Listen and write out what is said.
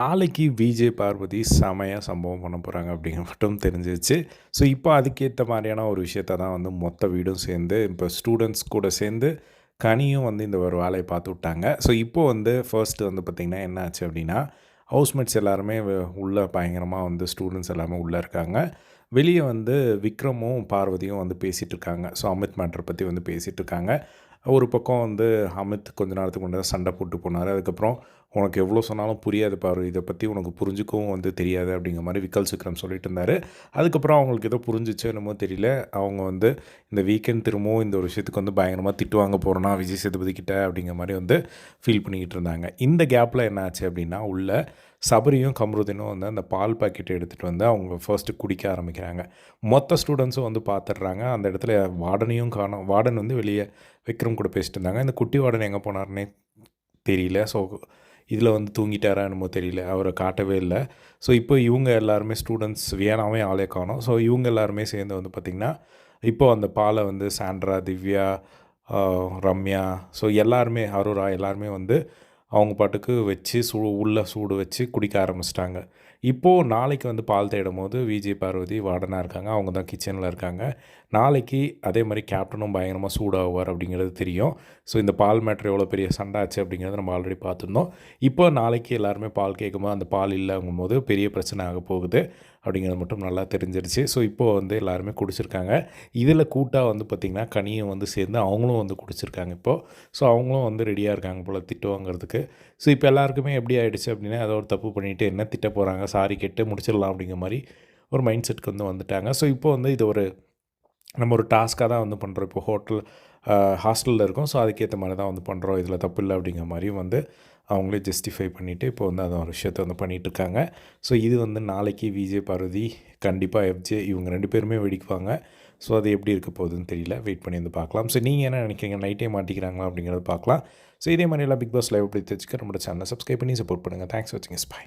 நாளைக்கு விஜய் பார்வதி செமையாக சம்பவம் பண்ண போகிறாங்க அப்படிங்கிற மட்டும் தெரிஞ்சிச்சு ஸோ இப்போ அதுக்கேற்ற மாதிரியான ஒரு விஷயத்த தான் வந்து மொத்த வீடும் சேர்ந்து இப்போ ஸ்டூடெண்ட்ஸ் கூட சேர்ந்து கனியும் வந்து இந்த ஒரு வேலையை பார்த்து விட்டாங்க. ஸோ இப்போ வந்து ஃபர்ஸ்ட்டு வந்து பார்த்திங்கன்னா என்ன ஆச்சு அப்படின்னா ஹவுஸ்மேட்ஸ் எல்லாருமே உள்ளே பயங்கரமாக வந்து ஸ்டூடெண்ட்ஸ் எல்லாமே உள்ளே இருக்காங்க. வெளியே வந்து விக்ரமும் பார்வதியும் வந்து பேசிகிட்டு இருக்காங்க. ஸோ அமித் மேட்ரை பற்றி வந்து பேசிகிட்டு இருக்காங்க. ஒரு பக்கம் வந்து அமித் கொஞ்ச நேரத்துக்கு முன்னாடி சண்டை போட்டு போனார். அதுக்கப்புறம் உனக்கு எவ்வளோ சொன்னாலும் புரியாது பாரு இதை பற்றி உனக்கு புரிஞ்சுக்கவும் வந்து தெரியாது அப்படிங்கிற மாதிரி விக்கல் சிக்ரம் சொல்லிட்டு இருந்தார். அதுக்கப்புறம் அவங்களுக்கு ஏதோ புரிஞ்சிச்சு என்னமோ தெரியல. அவங்க வந்து இந்த வீக்கெண்ட் திரும்பவும் இந்த ஒரு விஷயத்துக்கு வந்து பயங்கரமாக திட்டுவாங்க போகிறோன்னா விஜய் சேதுபதி கிட்ட அப்படிங்கிற மாதிரி வந்து ஃபீல் பண்ணிக்கிட்டு இருந்தாங்க. இந்த கேப்பில் என்ன ஆச்சு அப்படின்னா உள்ள சபரியும் கம்ருதீனும் வந்து அந்த பால் பாக்கெட் எடுத்துகிட்டு வந்து அவங்க ஃபர்ஸ்ட்டு குடிக்க ஆரம்பிக்கிறாங்க. மொத்த ஸ்டூடெண்ட்ஸும் வந்து பார்த்துடுறாங்க அந்த இடத்துல வார்டனையும் காணும். வார்டன் வந்து வெளியே விக்ரம் கூட பேசிட்டு இருந்தாங்க. இந்த குட்டி வார்டன் எங்கே போனார்னே தெரியல. ஸோ இதில் வந்து தூங்கிட்டாரா என்னமோ தெரியல. அவரை காட்டவே இல்லை. ஸோ இப்போ இவங்க எல்லாருமே ஸ்டூடெண்ட்ஸ் வேணாமே ஆளே காணும். ஸோ இவங்க எல்லாருமே சேர்ந்து வந்து பார்த்திங்கன்னா இப்போ அந்த பாலை வந்து சாண்ட்ரா திவ்யா ரம்யா ஸோ எல்லாருமே அரோரா எல்லாருமே வந்து அவங்க பாட்டுக்கு வச்சு சூ உள்ள சூடு வச்சு குடிக்க ஆரம்பிச்சிட்டாங்க. இப்போது நாளைக்கு வந்து பால் தேடும் போது விஜய் பார்வதி வார்டனாக இருக்காங்க. அவங்க தான் கிச்சனில் இருக்காங்க. நாளைக்கு அதே மாதிரி கேப்டனும் பயங்கரமாக சூடாகுவார் அப்படிங்கிறது தெரியும். ஸோ இந்த பால் மேட்ரு எவ்வளோ பெரிய சண்டை ஆச்சு அப்படிங்கிறத நம்ம ஆல்ரெடி பார்த்துருந்தோம். இப்போ நாளைக்கு எல்லாருமே பால் கேட்கும்போது அந்த பால் இல்லைங்கும் போது பெரிய பிரச்சனை ஆக போகுது அப்படிங்கிறது மட்டும் நல்லா தெரிஞ்சிருச்சு. ஸோ இப்போது வந்து எல்லாருமே குடிச்சிருக்காங்க. இதில் கூட்டாக வந்து பார்த்திங்கன்னா கனியும் வந்து சேர்ந்து அவங்களும் வந்து குடிச்சிருக்காங்க இப்போது ஸோ அவங்களும் வந்து ரெடியாக இருக்காங்க போல் திட்டு வாங்குறதுக்கு ஸோ இப்போ எல்லாருக்குமே எப்படி ஆகிடுச்சு அப்படின்னா ஏதோ ஒரு தப்பு பண்ணிவிட்டு என்ன திட்ட போகிறாங்க சாரி கேட்டு முடிச்சிடலாம் அப்படிங்கிற மாதிரி ஒரு மைண்ட் செட்டுக்கு வந்து வந்துட்டாங்க. ஸோ இப்போ வந்து இது ஒரு நம்ம ஒரு டாஸ்க்காக தான் வந்து பண்ணுறோம் இப்போ ஹோட்டல் ஹாஸ்டலில் இருக்கோம். ஸோ அதுக்கேற்ற மாதிரி தான் வந்து பண்ணுறோம் இதில் தப்பு இல்லை அப்படிங்கிற மாதிரியும் வந்து அவங்களே ஜஸ்டிஃபை பண்ணிவிட்டு இப்போ வந்து அந்த ஒரு விஷயத்தை வந்து பண்ணிகிட்டு இருக்காங்க. ஸோ இது வந்து நாளைக்கு விஜய் பார்வதி கண்டிப்பாக எஃப்ஜே இவங்க ரெண்டு பேருமே வெடிக்குவாங்க. ஸோ அது எப்படி இருக்க போகுதுன்னு தெரியல. வெயிட் பண்ணி வந்து பார்க்கலாம். ஸோ நீங்கள் என்ன நினைக்கிறீங்க? நைட்டே மாட்டிக்கிறாங்களா அப்படிங்கிறத பார்க்கலாம். ஸோ இதே மாதிரி எல்லாம் பிக் பாஸ் லைவ் எப்படி தெரிஞ்சுக்க நம்மளோட சேனலை சப்ஸ்கிரைப் பண்ணி சப்போர்ட் பண்ணுங்கள் தேங்க்ஸ் வாட்சிங். ஸ்பை